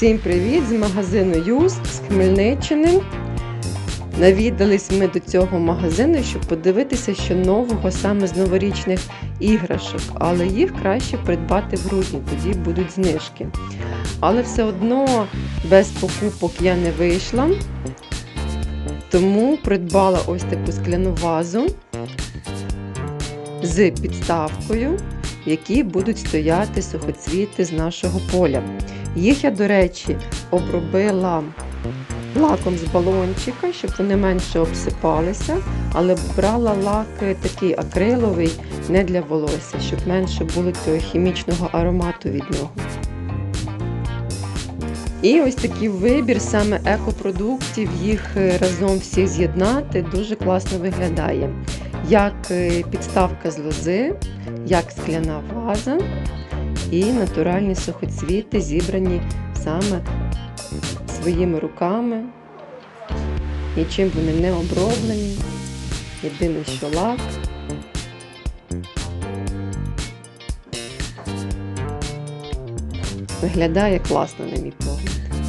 Всім привіт з магазину Юст з Хмельниччини. Навідались ми до цього магазину, щоб подивитися, що нового саме з новорічних іграшок, але їх краще придбати в грудні, тоді будуть знижки. Але все одно без покупок я не вийшла, тому придбала ось таку скляну вазу з підставкою, в якій будуть стояти сухоцвіти з нашого поля. Їх я, до речі, обробила лаком з балончика, щоб вони менше обсипалися, але брала лак такий акриловий, не для волосся, щоб менше було цього хімічного аромату від нього. І ось такий вибір саме екопродуктів, їх разом всіх з'єднати дуже класно виглядає. Як підставка з лози, як скляна ваза і натуральні сухоцвіти, зібрані саме своїми руками. Нічим вони не оброблені. Єдине, що лак. Виглядає класно, на мій погляд.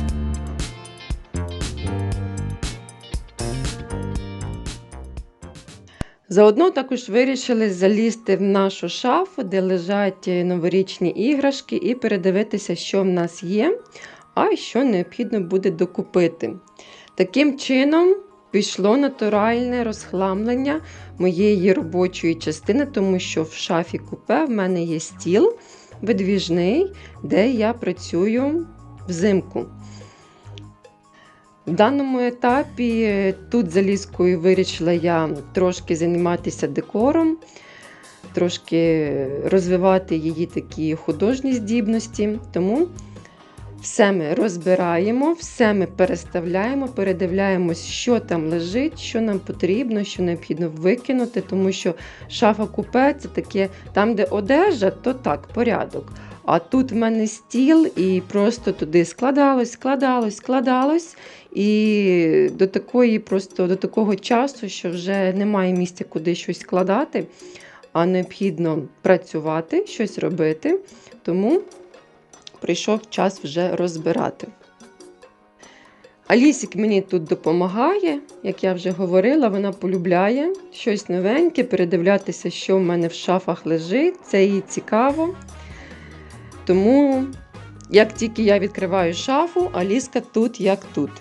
Заодно також вирішили залізти в нашу шафу, де лежать новорічні іграшки, і передивитися, що в нас є, а що необхідно буде докупити. Таким чином, пішло натуральне розхламлення моєї робочої частини, тому що в шафі купе в мене є стіл видвіжний, де я працюю взимку. В даному етапі тут залізкою вирішила я трошки займатися декором, трошки розвивати її такі художні здібності. Тому все ми розбираємо, все ми переставляємо, передивляємось, що там лежить, що нам потрібно, що необхідно викинути, тому що шафа купе це таке, там, де одежа, то так, порядок. А тут в мене стіл, і просто туди складалось, складалось, складалось. І до такої просто до такого часу, що вже немає місця, куди щось складати, а необхідно працювати, щось робити. Тому прийшов час вже розбирати. Алісік мені тут допомагає, як я вже говорила, вона полюбляє щось новеньке, передивлятися, що в мене в шафах лежить. Це їй цікаво. Тому, як тільки я відкриваю шафу, Аліска тут як тут.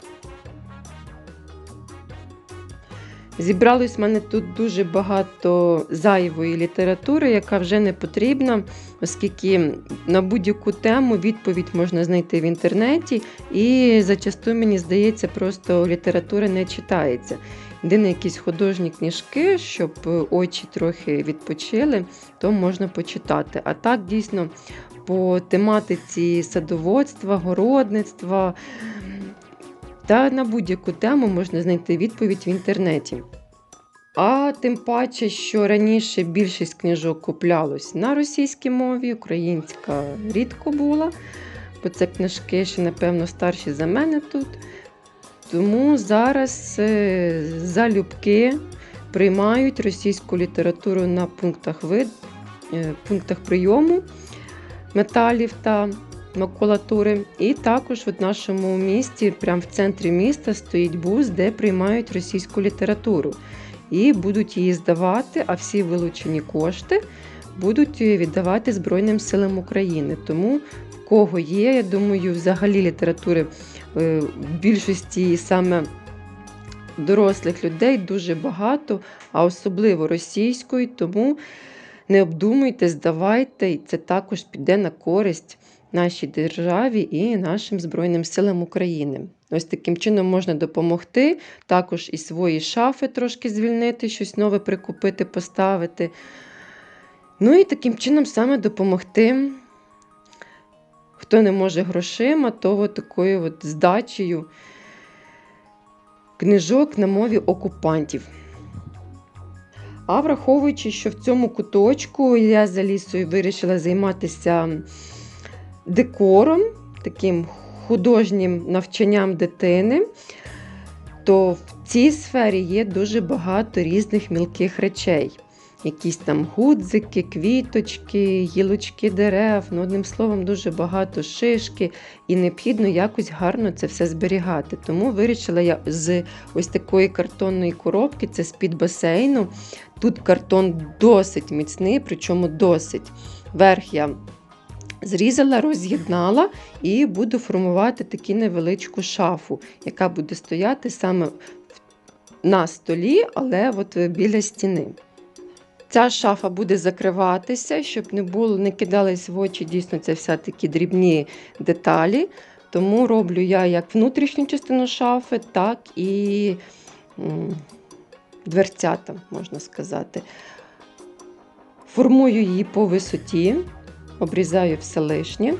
Зібралось в мене тут дуже багато зайвої літератури, яка вже не потрібна, оскільки на будь-яку тему відповідь можна знайти в інтернеті, і зачасту, мені здається, просто література не читається. Єдине якісь художні книжки, щоб очі трохи відпочили, то можна почитати. А так, дійсно, по тематиці садоводства, городництва. Та на будь-яку тему можна знайти відповідь в інтернеті. А тим паче, що раніше більшість книжок куплялось на російській мові, українська рідко була, бо це книжки ще, напевно, старші за мене тут. Тому зараз залюбки приймають російську літературу на пунктах, вид, пунктах прийому металів та макулатури. І також в нашому місті, прямо в центрі міста, стоїть бус, де приймають російську літературу. І будуть її здавати, а всі вилучені кошти будуть віддавати Збройним силам України. Тому в кого є, я думаю, взагалі літератури в більшості саме дорослих людей дуже багато, а особливо російської. Тому не обдумуйте, здавайте, і це також піде на користь нашій державі і нашим Збройним силам України. Ось таким чином можна допомогти, також і свої шафи трошки звільнити, щось нове прикупити, поставити. Ну і таким чином саме допомогти, хто не може грошима, то от такою от здачею книжок на мові окупантів. А враховуючи, що в цьому куточку я за лісою вирішила займатися декором, таким художнім навчанням дитини, то в цій сфері є дуже багато різних мілких речей. якісь там гудзики, квіточки, гілочки дерев. Ну, одним словом, дуже багато шишки, і необхідно якось гарно це все зберігати. Тому вирішила я з ось такої картонної коробки, це з-під басейну. Тут картон досить міцний, причому досить. Верх я зрізала, роз'єднала і буду формувати таку невеличку шафу, яка буде стояти саме на столі, але от біля стіни. Ця шафа буде закриватися, щоб не було, не кидались в очі дійсно це все такі дрібні деталі. Тому роблю я як внутрішню частину шафи, так і дверцята, можна сказати. Формую її по висоті, обрізаю все лишнє.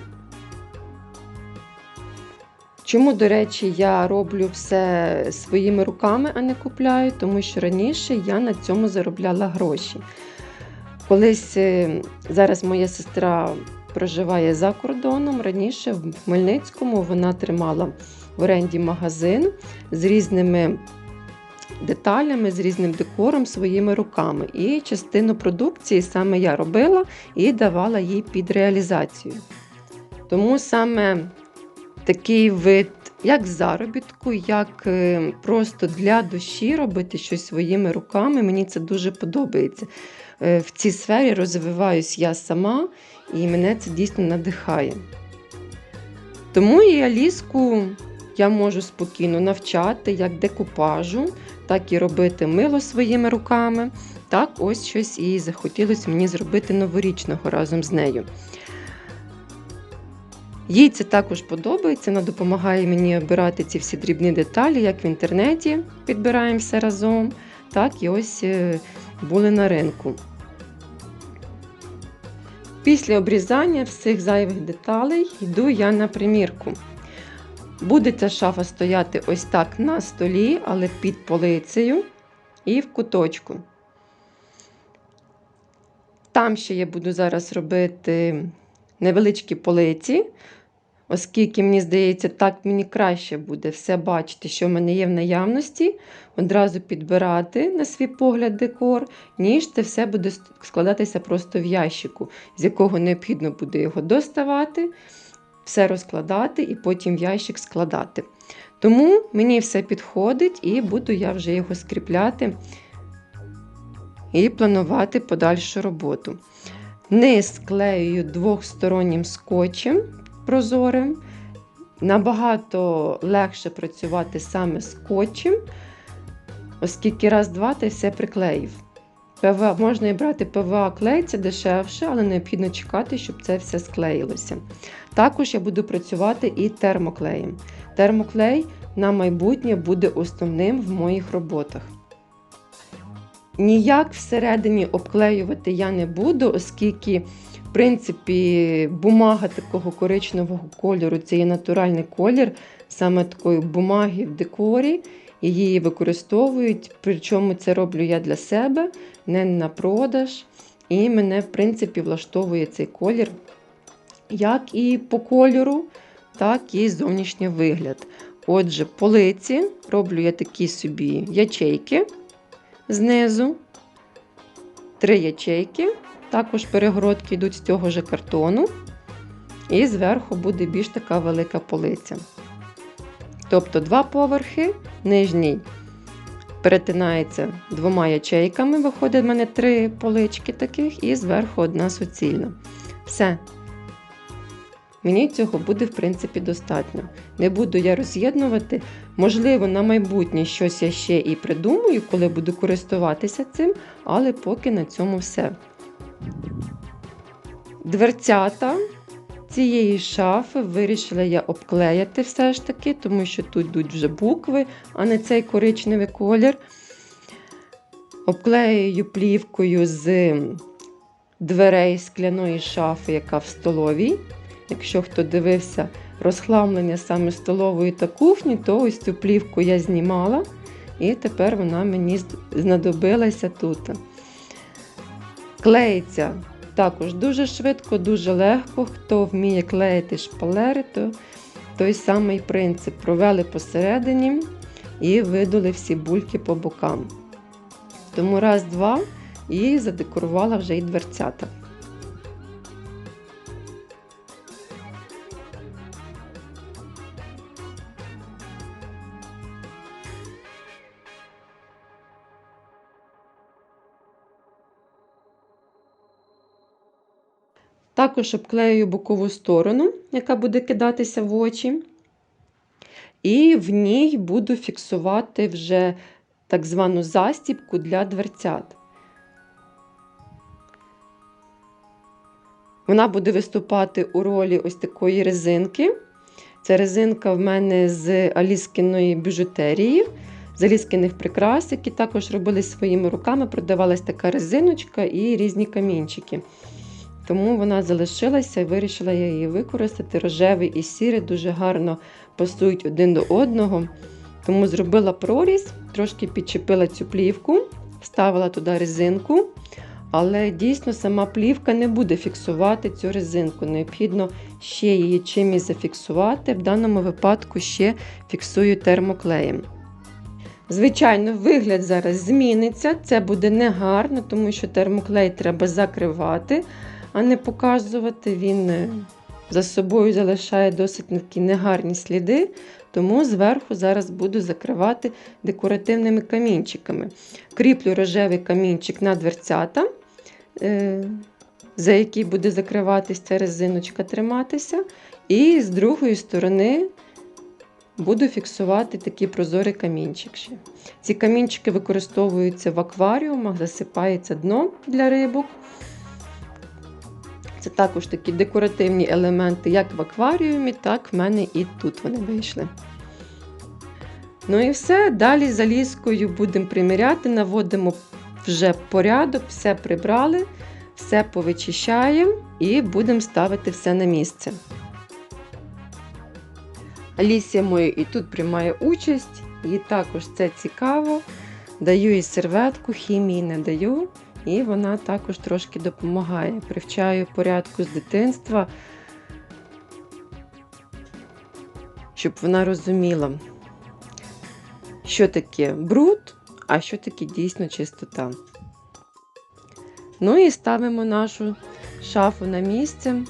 Чому, до речі, я роблю все своїми руками, а не купляю, тому що раніше я на цьому заробляла гроші. Колись е, зараз моя сестра проживає за кордоном. Раніше в Хмельницькому вона тримала в оренді магазин з різними деталями, з різним декором своїми руками. І частину продукції саме я робила і давала їй під реалізацію. Тому саме такий вид, як заробітку, як е, просто для душі робити щось своїми руками. Мені це дуже подобається. Е, В цій сфері розвиваюсь я сама, і мене це дійсно надихає. Тому і Аліску я можу спокійно навчати як декупажу, так і робити мило своїми руками. Так, ось щось і захотілося мені зробити новорічного разом з нею. Їй це також подобається, вона допомагає мені обирати ці всі дрібні деталі, як в інтернеті підбираємо все разом, так і ось е, були на ринку. Після обрізання всіх зайвих деталей йду я на примірку. Буде ця шафа стояти ось так на столі, але під полицею і в куточку. Там ще я буду зараз робити невеличкі полиці, оскільки, мені здається, так мені краще буде все бачити, що в мене є в наявності, одразу підбирати на свій погляд декор, ніж це все буде складатися просто в ящику, з якого необхідно буде його доставати, все розкладати і потім в ящик складати. Тому мені все підходить і буду я вже його скріпляти і планувати подальшу роботу. Низ склеюю двохстороннім скотчем прозорим. Набагато легше працювати саме скотчем, оскільки раз-два ти все приклеїв. ПВА, можна і брати ПВА клей, це дешевше, але необхідно чекати, щоб це все склеїлося. Також я буду працювати і термоклеєм. Термоклей на майбутнє буде основним в моїх роботах. Ніяк всередині обклеювати я не буду, оскільки, в принципі, бумага такого коричневого кольору це є натуральний колір, саме такої бумаги в декорі. Її використовують, причому це роблю я для себе, не на продаж. І мене, в принципі, влаштовує цей колір як і по кольору, так і зовнішній вигляд. Отже, полиці роблю я такі собі ячейки знизу, три ячейки, також перегородки йдуть з цього ж картону, і зверху буде більш така велика полиця. Тобто два поверхи, нижній перетинається двома ячейками, виходить в мене три полички таких, і зверху одна суцільна. Все. Мені цього буде, в принципі, достатньо. Не буду я роз'єднувати. Можливо, на майбутнє щось я ще і придумаю, коли буду користуватися цим, але поки на цьому все. Дверцята цієї шафи вирішила я обклеяти все ж таки, тому що тут йдуть вже букви, а не цей коричневий колір. Обклеюю плівкою з дверей скляної шафи, яка в столовій. Якщо хто дивився розхламлення саме столової та кухні, то ось цю плівку я знімала, і тепер вона мені знадобилася тут. Клеїться також дуже швидко, дуже легко. Хто вміє клеїти шпалери, то той самий принцип провели посередині і видали всі бульки по бокам. Тому раз-два і задекорувала вже і дверцята. Також обклею бокову сторону, яка буде кидатися в очі. І в ній буду фіксувати вже так звану застібку для дверцят. Вона буде виступати у ролі ось такої резинки. Це резинка в мене з аліскіної біжутерії, з аліскіних прикрас, які також робили своїми руками. Продавалась така резиночка і різні камінчики. Тому вона залишилася і вирішила я її використати. Рожевий і сірий дуже гарно пасують один до одного. Тому зробила проріз, трошки підчепила цю плівку, вставила туди резинку. Але дійсно сама плівка не буде фіксувати цю резинку. Необхідно ще її чимось зафіксувати. В даному випадку ще фіксую термоклеєм. Звичайно, вигляд зараз зміниться. Це буде негарно, тому що термоклей треба закривати, а не показувати. Він е, за собою залишає досить такі негарні сліди. Тому зверху зараз буду закривати декоративними камінчиками. Кріплю рожевий камінчик на дверцята, е, за який буде закриватися ця резиночка триматися. І з другої сторони буду фіксувати такий прозорий камінчик. ще. Ці камінчики використовуються в акваріумах, засипається дно для рибок. Це також такі декоративні елементи, як в акваріумі, так в мене і тут вони вийшли. Ну і все. Далі залізкою будемо приміряти, наводимо вже порядок, все прибрали, все повичищаємо і будемо ставити все на місце. Алісія моя і тут приймає участь, їй також це цікаво. Даю їй серветку, хімії не даю. І вона також трошки допомагає. Привчаю порядку з дитинства, щоб вона розуміла, що таке бруд, а що таке дійсно чистота. Ну і ставимо нашу шафу на місце.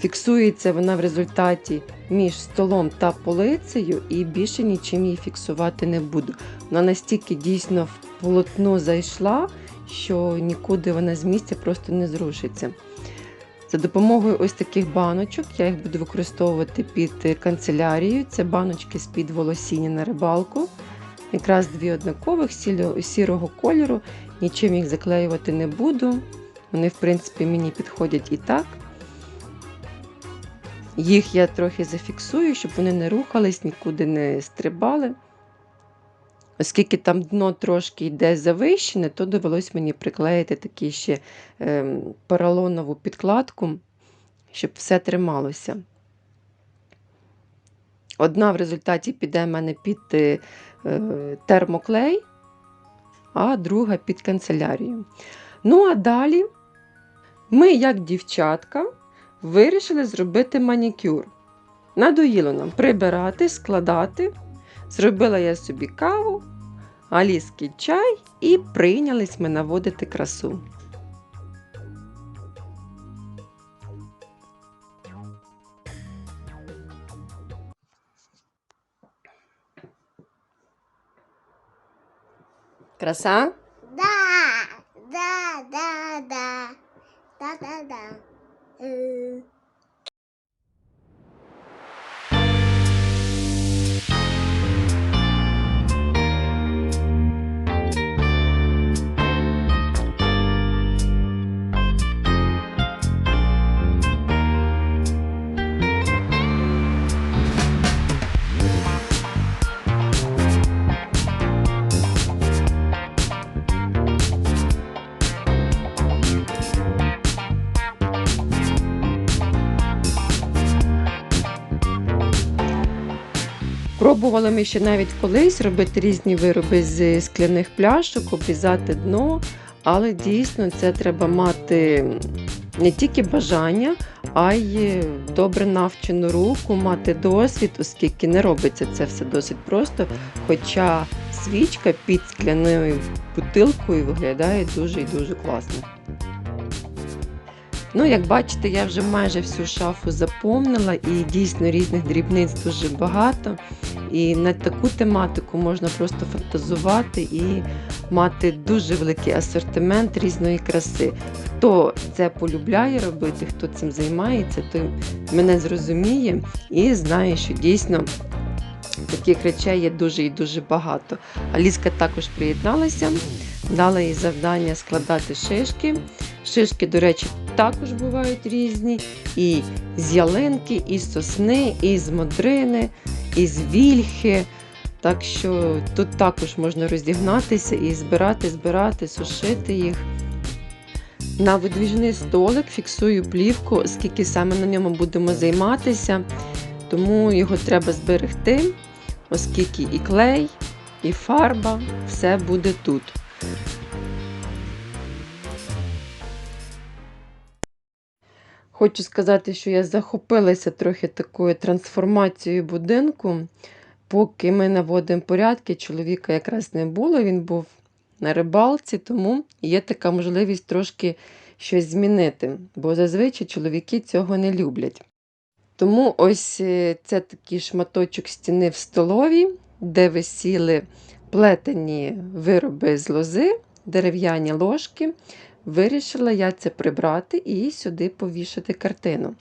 Фіксується вона в результаті між столом та полицею, і більше нічим її фіксувати не буду. Вона настільки дійсно в полотно зайшла, що нікуди вона з місця просто не зрушиться. За допомогою ось таких баночок я їх буду використовувати під канцелярію. Це баночки з-під волосіння на рибалку. Якраз дві однакових сірого кольору, нічим їх заклеювати не буду. Вони, в принципі, мені підходять і так. Їх я трохи зафіксую, щоб вони не рухались, нікуди не стрибали. Оскільки там дно трошки йде завищене, то довелось мені приклеїти таку ще е, поролонову підкладку, щоб все трималося. Одна в результаті піде в мене під е, термоклей, а друга під канцелярію. Ну, а далі ми, як дівчатка, вирішили зробити манікюр. Надоїло нам прибирати, складати. Зробила я собі каву, аліський чай і прийнялись ми наводити красу. Краса? Да, да, да, да, да, да, да. 嗯 Пробували ми ще навіть колись робити різні вироби з скляних пляшок, обрізати дно, але дійсно це треба мати не тільки бажання, а й добре навчену руку, мати досвід, оскільки не робиться це все досить просто. Хоча свічка під скляною бутилкою виглядає дуже і дуже класно. Ну, як бачите, я вже майже всю шафу заповнила і дійсно різних дрібниць дуже багато. І на таку тематику можна просто фантазувати і мати дуже великий асортимент різної краси. Хто це полюбляє робити, хто цим займається, той мене зрозуміє і знає, що дійсно таких речей є дуже і дуже багато. Аліска також приєдналася, дала їй завдання складати шишки. Шишки, до речі, також бувають різні. І з ялинки, і з сосни, і з модрини, і з вільхи. Так що тут також можна роздігнатися і збирати, збирати, сушити їх. На видвіжний столик фіксую плівку, оскільки саме на ньому будемо займатися, тому його треба зберегти, оскільки і клей, і фарба все буде тут. Хочу сказати, що я захопилася трохи такою трансформацією будинку. Поки ми наводимо порядки, чоловіка якраз не було, він був на рибалці, тому є така можливість трошки щось змінити, бо зазвичай чоловіки цього не люблять. Тому ось е, це такий шматочок стіни в столовій, де висіли плетені вироби з лози, дерев'яні ложки. Вирішила я це прибрати і сюди повішати картину.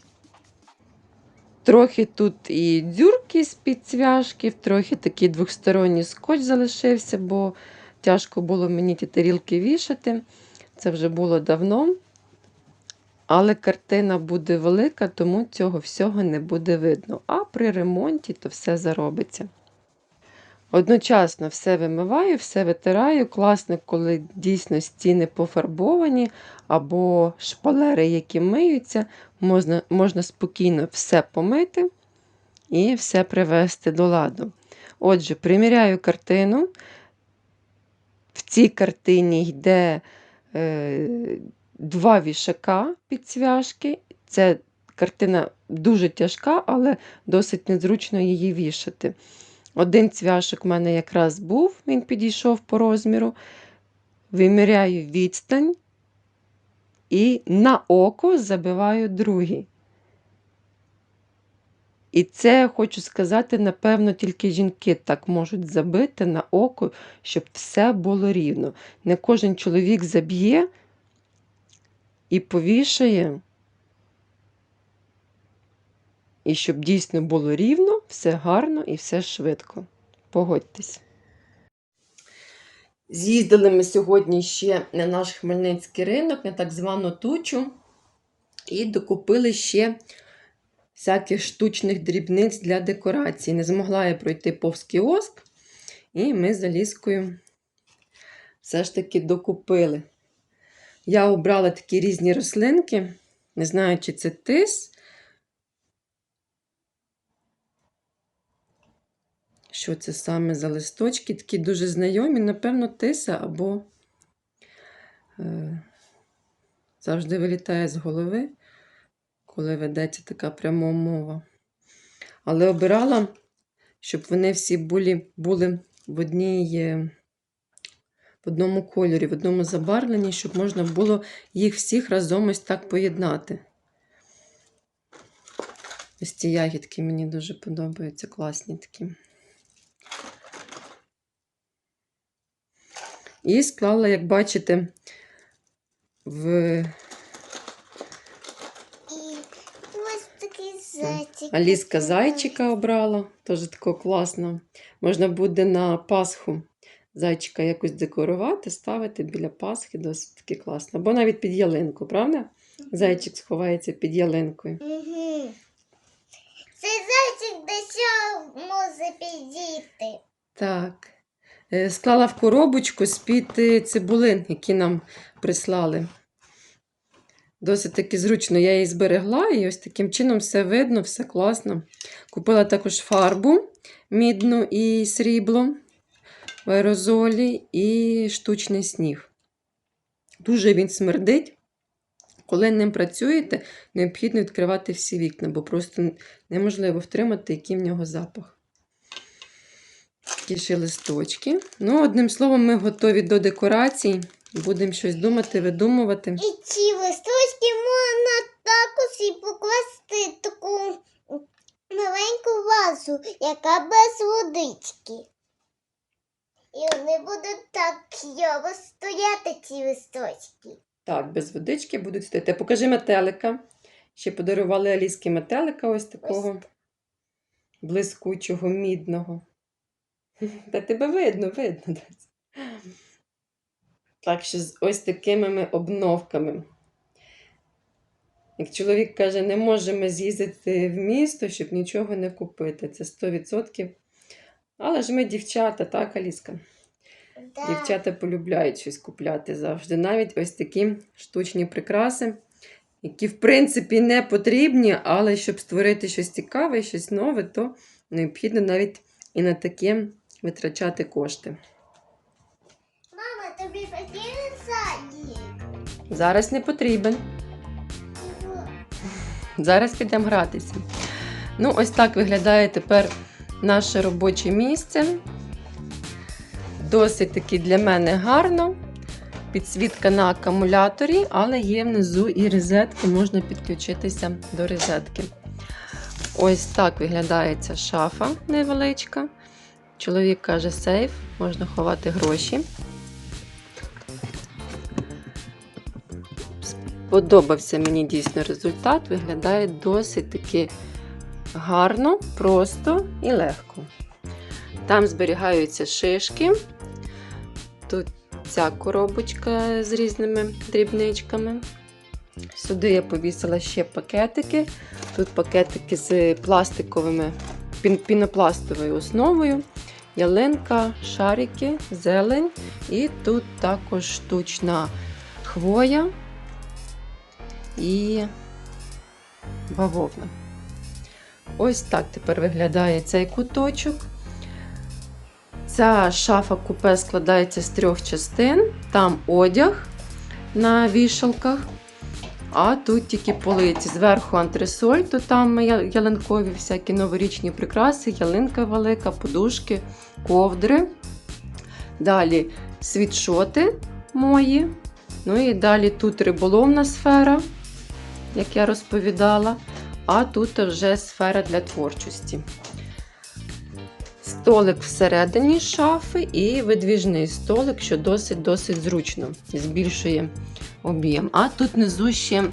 Трохи тут і дзюрки з-під цвяшків, трохи такий двохсторонній скотч залишився, бо тяжко було мені ті тарілки вішати. Це вже було давно. Але картина буде велика, тому цього всього не буде видно. А при ремонті то все заробиться. Одночасно все вимиваю, все витираю. Класно, коли дійсно стіни пофарбовані, або шпалери, які миються, можна, можна спокійно все помити і все привести до ладу. Отже, приміряю картину. В цій картині йде е, два вішака під цвяшки. Це картина дуже тяжка, але досить незручно її вішати. Один цвяшок в мене якраз був, він підійшов по розміру. Виміряю відстань і на око забиваю другий. І це, хочу сказати, напевно, тільки жінки так можуть забити на око, щоб все було рівно. Не кожен чоловік заб'є і повішає. І щоб дійсно було рівно, все гарно і все швидко. Погодьтесь. З'їздили ми сьогодні ще на наш хмельницький ринок, на так звану тучу, і докупили ще всяких штучних дрібниць для декорації. Не змогла я пройти повз кіоск, і ми з Аліскою все ж таки докупили. Я обрала такі різні рослинки. Не знаю, чи це тис. Що це саме за листочки? Такі дуже знайомі, напевно, тиса або е, завжди вилітає з голови, коли ведеться така пряма мова. Але обирала, щоб вони всі були, були в одній, е, в одному кольорі, в одному забарвленні, щоб можна було їх всіх разом ось так поєднати. Ось ці ягідки мені дуже подобаються, класні такі. І склала, як бачите, в зайчик. Аліска зайчика обрала, теж такого класно. Можна буде на Пасху зайчика якось декорувати, ставити біля Пасхи, досить таки класно. Або навіть під ялинку, правда? Зайчик сховається під ялинкою. Угу. Цей зайчик до чого може підійти? Так. Е, Склала в коробочку з-під е, цибулин, які нам прислали. Досить таки зручно я її зберегла, і ось таким чином все видно, все класно. Купила також фарбу мідну і срібло в аерозолі і штучний сніг. Дуже він смердить. Коли ним працюєте, необхідно відкривати всі вікна, бо просто неможливо втримати, який в нього запах. Такі листочки. Ну, одним словом, ми готові до декорацій. Будемо щось думати, видумувати. І ці листочки можна також і покласти таку маленьку вазу, яка без водички. І вони будуть так кльово стояти, ці листочки. Так, без водички будуть стояти. Покажи метелика. Ще подарували Аліски метелика ось такого блискучого, мідного. Та тебе видно, видно. Так що з ось такими ми обновками. Як чоловік каже, не можемо з'їздити в місто, щоб нічого не купити. Це 100%. Але ж ми дівчата, так, Аліска? Да. Дівчата полюбляють щось купляти завжди. Навіть ось такі штучні прикраси, які, в принципі, не потрібні, але щоб створити щось цікаве, щось нове, то необхідно навіть і на таке витрачати кошти. Мама, тобі потрібен садик? Зараз не потрібен. Зараз підемо гратися. Ну, ось так виглядає тепер наше робоче місце. Досить таки для мене гарно. Підсвітка на акумуляторі, але є внизу і розетки, можна підключитися до розетки. Ось так виглядає ця шафа невеличка. Чоловік каже, сейф, можна ховати гроші. Подобався мені дійсно результат. Виглядає досить таки гарно, просто і легко. Там зберігаються шишки. Тут ця коробочка з різними дрібничками. Сюди я повісила ще пакетики. Тут пакетики з пластиковими пінопластовою основою. Ялинка, шарики, зелень. І тут також штучна хвоя і бавовна. Ось так тепер виглядає цей куточок. Ця шафа купе складається з трьох частин. Там одяг на вішалках, а тут тільки полиці. Зверху антресоль, то там ялинкові всякі новорічні прикраси, ялинка велика, подушки, ковдри. Далі світшоти мої. Ну і далі тут риболовна сфера, як я розповідала, а тут вже сфера для творчості. Столик всередині шафи і видвіжний столик, що досить-досить зручно, збільшує об'єм. А тут внизу ще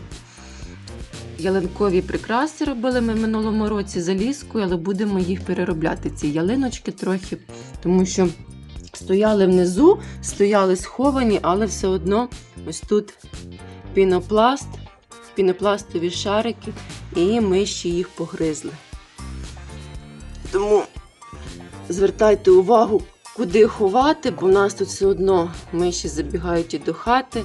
ялинкові прикраси робили ми в минулому році за ліскою, але будемо їх переробляти, ці ялиночки трохи, тому що стояли внизу, стояли сховані, але все одно ось тут пінопласт, пінопластові шарики, і ми ще їх погризли. Тому звертайте увагу, куди ховати, бо в нас тут все одно миші забігають і до хати.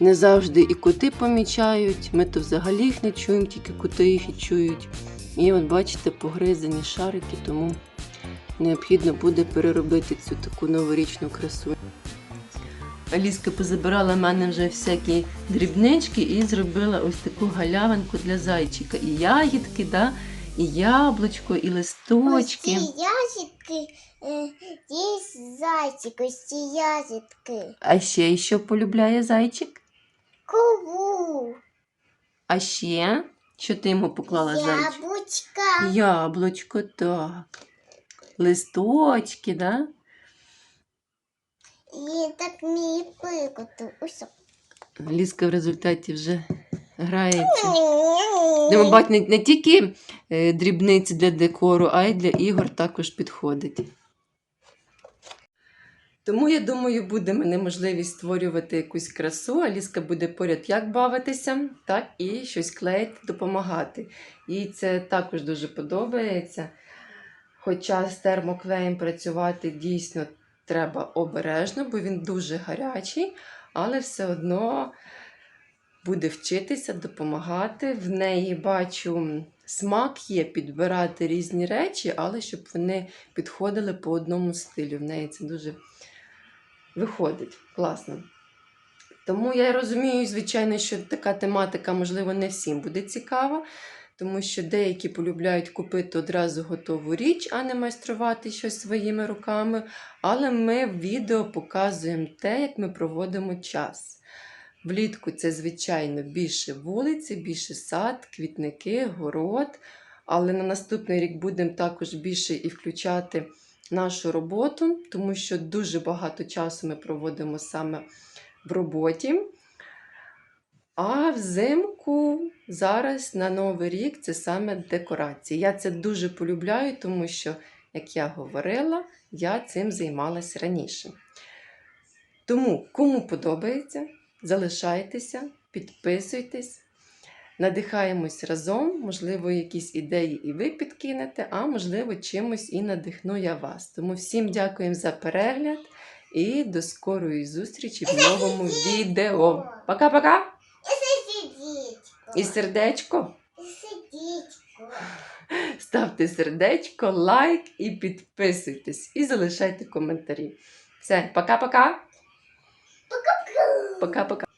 Не завжди і коти помічають. Ми то взагалі їх не чуємо, тільки коти їх і чують. І от бачите, погризані шарики, тому необхідно буде переробити цю таку новорічну красу. Аліска позабирала в мене вже всякі дрібнички і зробила ось таку галявинку для зайчика. І ягідки, да? і яблучко, і листочки. Ось ці ягідки, е, є зайчик, ось ці ягідки. А ще що полюбляє зайчик? Кову, А ще що ти йому поклала зайчик? яблучка. Яблучко, так. Листочки, да? І так мій пикоту. Ліска в результаті вже грається. Де, бачите, не, не тільки е, дрібниці для декору, а й для ігор також підходить. Тому, я думаю, буде мене можливість створювати якусь красу. Аліска буде поряд як бавитися, так і щось клеїти, допомагати. Їй це також дуже подобається. Хоча з термоклеєм працювати дійсно треба обережно, бо він дуже гарячий, але все одно буде вчитися, допомагати. В неї бачу смак є підбирати різні речі, але щоб вони підходили по одному стилю. В неї це дуже виходить класно. Тому я розумію, звичайно, що така тематика, можливо, не всім буде цікава. тому що деякі полюбляють купити одразу готову річ, а не майструвати щось своїми руками. Але ми в відео показуємо те, як ми проводимо час. Влітку це, звичайно, більше вулиці, більше сад, квітники, город. Але на наступний рік будемо також більше і включати нашу роботу, тому що дуже багато часу ми проводимо саме в роботі. А взимку зараз на Новий рік це саме декорації. Я це дуже полюбляю, тому що, як я говорила, я цим займалась раніше. Тому, кому подобається, залишайтеся, підписуйтесь, надихаємось разом, можливо, якісь ідеї і ви підкинете, а можливо, чимось і надихну я вас. Тому всім дякуємо за перегляд і до скорої зустрічі в новому відео. Пока-пока! І Сидіть. І сердечко. Ставте сердечко, лайк і підписуйтесь. І залишайте коментарі. Все, пока-пока. Пока-пока.